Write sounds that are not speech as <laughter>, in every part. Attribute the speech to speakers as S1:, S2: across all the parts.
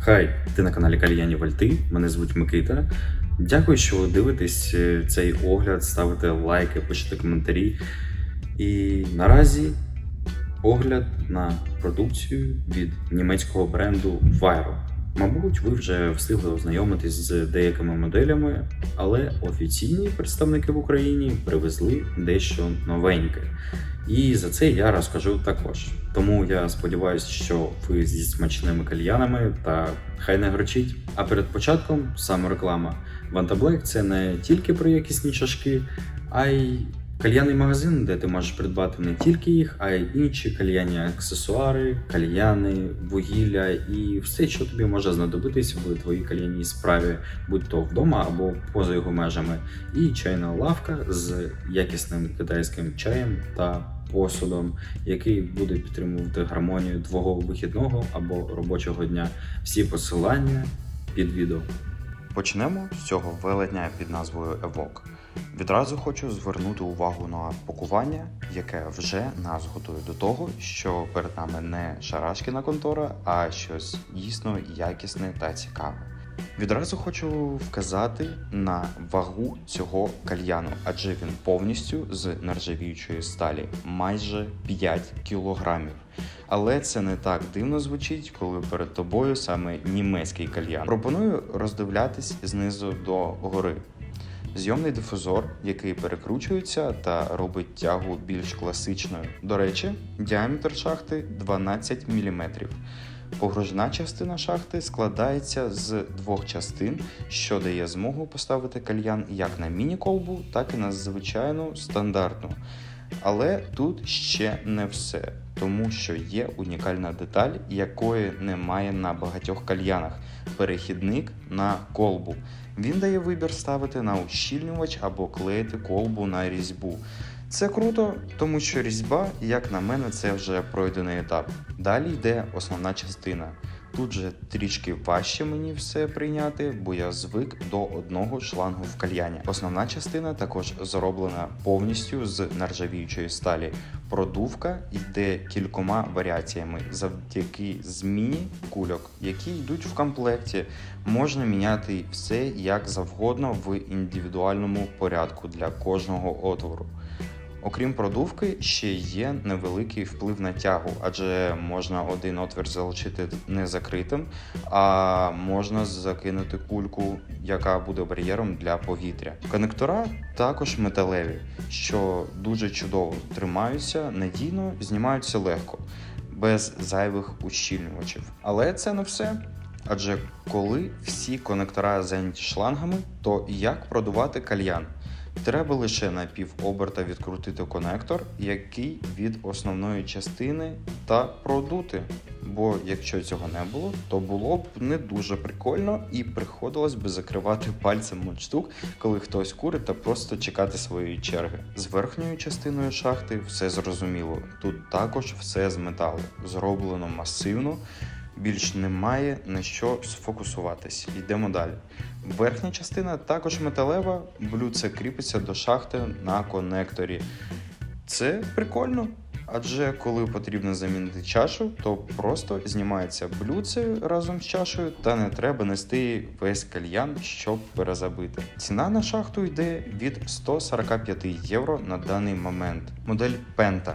S1: Хай, ти на каналі Кальяні Вальти. Мене звуть Микита. Дякую, що ви дивитесь е, цей огляд, ставите лайки, пишете коментарі. І наразі огляд на продукцію від німецького бренду Viro. Мабуть, ви вже встигли ознайомитись з деякими моделями, але офіційні представники в Україні привезли дещо новеньке. І за це я розкажу також. Тому я сподіваюся, що ви зі смачними кальянами та хай не грочить. А перед початком саме реклама. Ванта Black – це не тільки про якісні чашки, а й кальянний магазин, де ти можеш придбати не тільки їх, а й інші кальянні аксесуари, кальяни, вугілля і все, що тобі може знадобитись в твоїй кальянній справі, будь то вдома або поза його межами. І чайна лавка з якісним китайським чаєм та посудом, який буде підтримувати гармонію твого вихідного або робочого дня. Всі посилання під відео. Почнемо з цього велетня під назвою Evoque. Відразу хочу звернути увагу на пакування, яке вже нас готує до того, що перед нами не шарашкіна контора, а щось дійсно якісне та цікаве. Відразу хочу вказати на вагу цього кальяну, адже він повністю з нержавіючої сталі, майже 5 кілограмів. Але це не так дивно звучить, коли перед тобою саме німецький кальян. Пропоную роздивлятись знизу до гори. Зйомний дифузор, який перекручується та робить тягу більш класичною. До речі, діаметр шахти 12 мм. Погружна частина шахти складається з двох частин, що дає змогу поставити кальян як на міні-колбу, так і на звичайну стандартну. Але тут ще не все, тому що є унікальна деталь, якої немає на багатьох кальянах перехідник на колбу. Він дає вибір ставити на ущільнювач або клеїти колбу на різьбу. Це круто, тому що різьба, як на мене, це вже пройдений етап. Далі йде основна частина. Тут же трішки важче мені все прийняти, бо я звик до одного шлангу в кальяні. Основна частина також зроблена повністю з нержавіючої сталі. Продувка йде кількома варіаціями завдяки зміні кульок, які йдуть в комплекті. Можна міняти все як завгодно в індивідуальному порядку для кожного отвору. Окрім продувки, ще є невеликий вплив на тягу, адже можна один отвір залишити незакритим, а можна закинути кульку, яка буде бар'єром для повітря. Конектора також металеві, що дуже чудово тримаються, надійно знімаються легко, без зайвих ущільнювачів. Але це не все. Адже коли всі конектора зайняті шлангами, то як продувати кальян? Треба лише на півоберта відкрутити конектор, який від основної частини та продути. Бо якщо цього не було, то було б не дуже прикольно і приходилось би закривати пальцем мундштук, коли хтось курить та просто чекати своєї черги. З верхньою частиною шахти все зрозуміло. Тут також все з металу, зроблено масивно. Більш немає на що сфокусуватись. Йдемо далі. Верхня частина також металева, блюдце кріпиться до шахти на конекторі. Це прикольно, адже коли потрібно замінити чашу, то просто знімається блюдце разом з чашею, та не треба нести весь кальян, щоб перезабити. Ціна на шахту йде від 145 євро на даний момент. Модель Penta.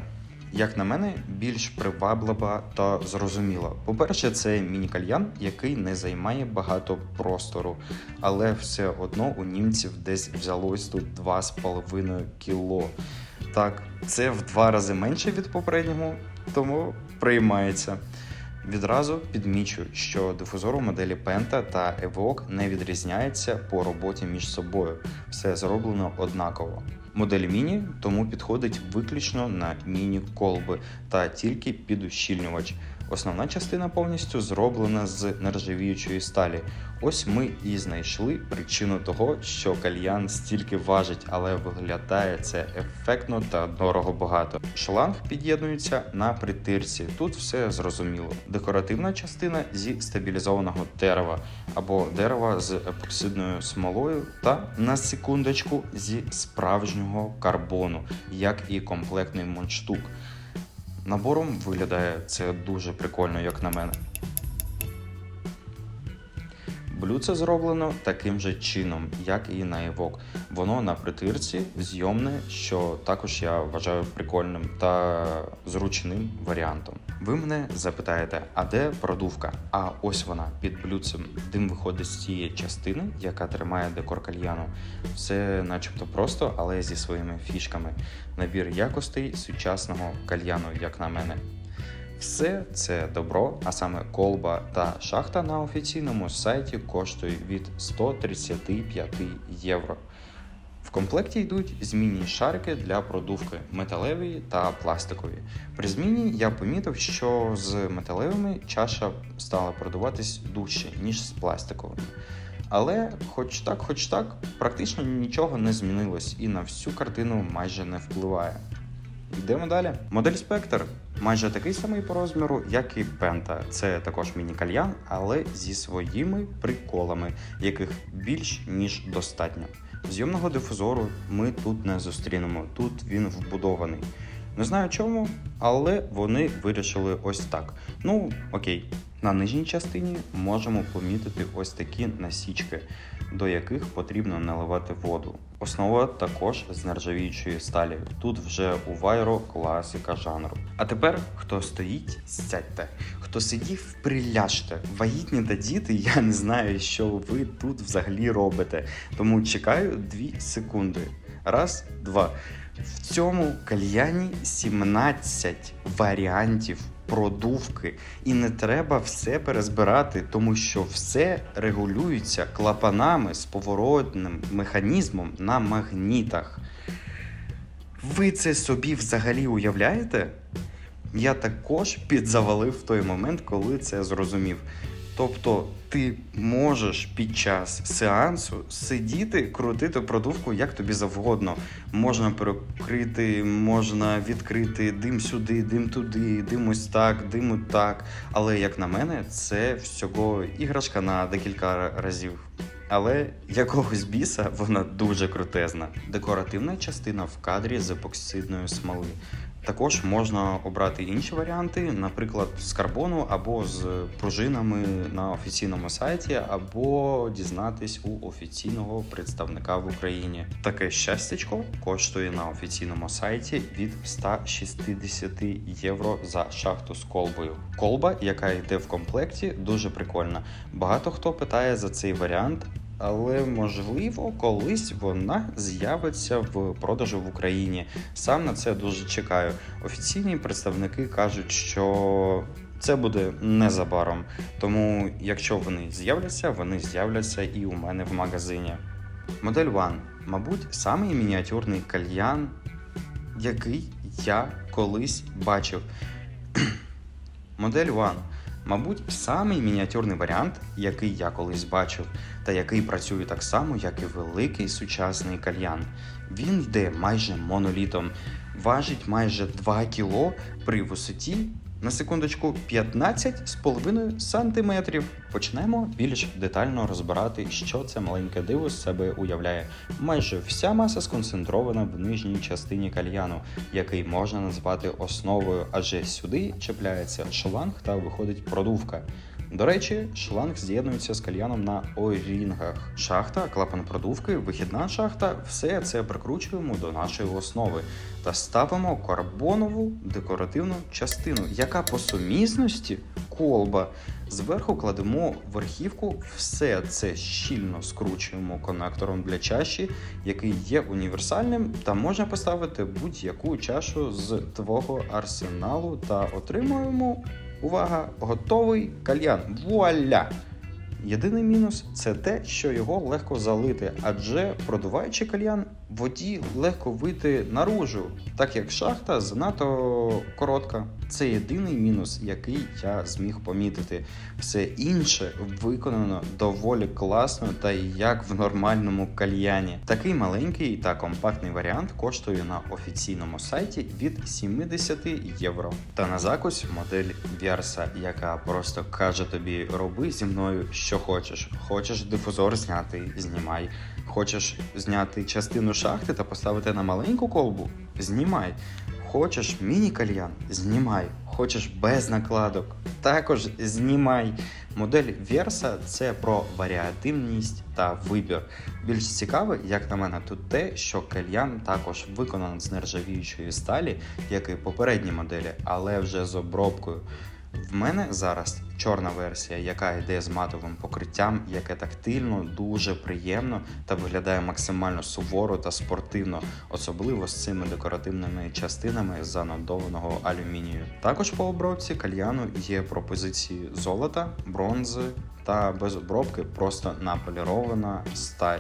S1: Як на мене, більш приваблива та зрозуміла. По-перше, це міні-кальян, який не займає багато простору, але все одно у німців десь взялось тут 2,5 кіло. Так, це в два рази менше від попереднього, тому приймається. Відразу підмічу, що дифузор у моделі Penta та Evoque не відрізняється по роботі між собою. Все зроблено однаково. Модель міні тому підходить виключно на міні-колби та тільки під ущільнювач. Основна частина повністю зроблена з нержавіючої сталі. Ось ми і знайшли причину того, що кальян стільки важить, але виглядає це ефектно та дорого багато. Шланг під'єднується на притирці. Тут все зрозуміло. Декоративна частина зі стабілізованого дерева або дерева з епоксидною смолою, та на секундочку зі справжнього карбону, як і комплектний мундштук. Набором виглядає це дуже прикольно, як на мене. Блюдце зроблено таким же чином, як і на Evoque. Воно на притирці, зйомне, що також я вважаю прикольним та зручним варіантом. Ви мене запитаєте, а де продувка? А ось вона під блюдцем. Дим виходить з цієї частини, яка тримає декор кальяну. Все начебто просто, але зі своїми фішками. Набір якостей сучасного кальяну, як на мене. Все це добро, а саме колба та шахта на офіційному сайті коштує від 135 євро. В комплекті йдуть змінні шарики для продувки металеві та пластикові. При зміні я помітив, що з металевими чаша стала продуватись дужче, ніж з пластиковими. Але, хоч так, хоч так, практично нічого не змінилось і на всю картину майже не впливає. Йдемо далі. Модель Spectre майже такий самий по розміру, як і Penta. Це також міні-кальян, але зі своїми приколами, яких більш ніж достатньо. Зйомного дифузору ми тут не зустрінемо, тут він вбудований. Не знаю чому, але вони вирішили ось так. Ну, окей, на нижній частині можемо помітити ось такі насічки, до яких потрібно наливати воду. Основа також з нержавіючої сталі. Тут вже у вайро класика жанру. А тепер, хто стоїть, сядьте. Хто сидів, приляжте. Вагітні та діти, я не знаю, що ви тут взагалі робите. Тому чекаю 2 секунди. Раз, два. В цьому кальяні 17 варіантів продувки, і не треба все перезбирати, тому що все регулюється клапанами з поворотним механізмом на магнітах. Ви це собі взагалі уявляєте? Я також підзавалив в той момент, коли це зрозумів. Тобто ти можеш під час сеансу сидіти, крутити продувку як тобі завгодно. Можна перекрити, можна відкрити дим сюди, дим туди, дим ось так, дим так. Але як на мене, це всього іграшка на декілька разів. Але якогось біса вона дуже крутезна. Декоративна частина в кадрі з епоксидної смоли. Також можна обрати інші варіанти, наприклад, з карбону або з пружинами на офіційному сайті, або дізнатись у офіційного представника в Україні. Таке щастячко коштує на офіційному сайті від 160 євро за шахту з колбою. Колба, яка йде в комплекті, дуже прикольна. Багато хто питає за цей варіант. Але можливо, колись вона з'явиться в продажу в Україні. Сам на це дуже чекаю. Офіційні представники кажуть, що це буде незабаром. Тому, якщо вони з'являться, вони з'являться і у мене в магазині. Модель One, мабуть, самий мініатюрний кальян, який я колись бачив. <clears throat> Модель One. Мабуть, самий мініатюрний варіант, який я колись бачив, та який працює так само, як і великий сучасний кальян. Він йде майже монолітом, важить майже 2 кіло при висоті на секундочку 15,5 сантиметрів. Почнемо більш детально розбирати, що це маленьке диво з себе уявляє. Майже вся маса сконцентрована в нижній частині кальяну, який можна назвати основою, адже сюди чіпляється шланг та виходить продувка. До речі, шланг з'єднується з кальяном на орінгах. Шахта, клапан продувки, вихідна шахта все це прикручуємо до нашої основи та ставимо карбонову декоративну частину, яка по сумісності колба. Зверху кладемо верхівку, все це щільно скручуємо конектором для чаші, який є універсальним, та можна поставити будь-яку чашу з твого арсеналу та отримуємо. Увага, готовий кальян. Вуаля! Єдиний мінус це те, що його легко залити, адже продуваючи кальян, воді легко вийти наружу, так як шахта занадто коротка. Це єдиний мінус, який я зміг помітити. Все інше виконано доволі класно та як в нормальному кальяні. Такий маленький та компактний варіант коштує на офіційному сайті від 70 євро. Та на закусь модель Вірса, яка просто каже тобі: роби зі мною що хочеш. Хочеш дифузор зняти, знімай. Хочеш зняти частину шахти та поставити на маленьку колбу? Знімай. Хочеш міні-кальян? Знімай. Хочеш без накладок? Також знімай. Модель Versa – це про варіативність та вибір. Більш цікаве, як на мене, тут те, що кальян також виконаний з нержавіючої сталі, як і попередні моделі, але вже з обробкою. В мене зараз чорна версія, яка йде з матовим покриттям, яке тактильно, дуже приємно та виглядає максимально суворо та спортивно, особливо з цими декоративними частинами занодованого алюмінію. Також по обробці кальяну є пропозиції золота, бронзи та без обробки просто наполірована сталь.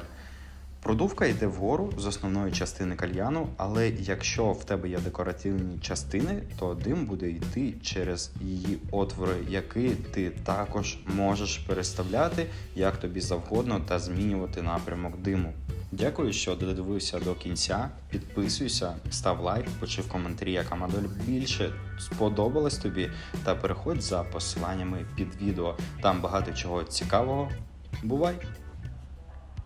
S1: Продувка йде вгору з основної частини кальяну, але якщо в тебе є декоративні частини, то дим буде йти через її отвори, які ти також можеш переставляти як тобі завгодно та змінювати напрямок диму. Дякую, що додивився до кінця. Підписуйся, став лайк, пиши в коментарі, яка модель більше сподобалась тобі, та переходь за посиланнями під відео. Там багато чого цікавого. Бувай!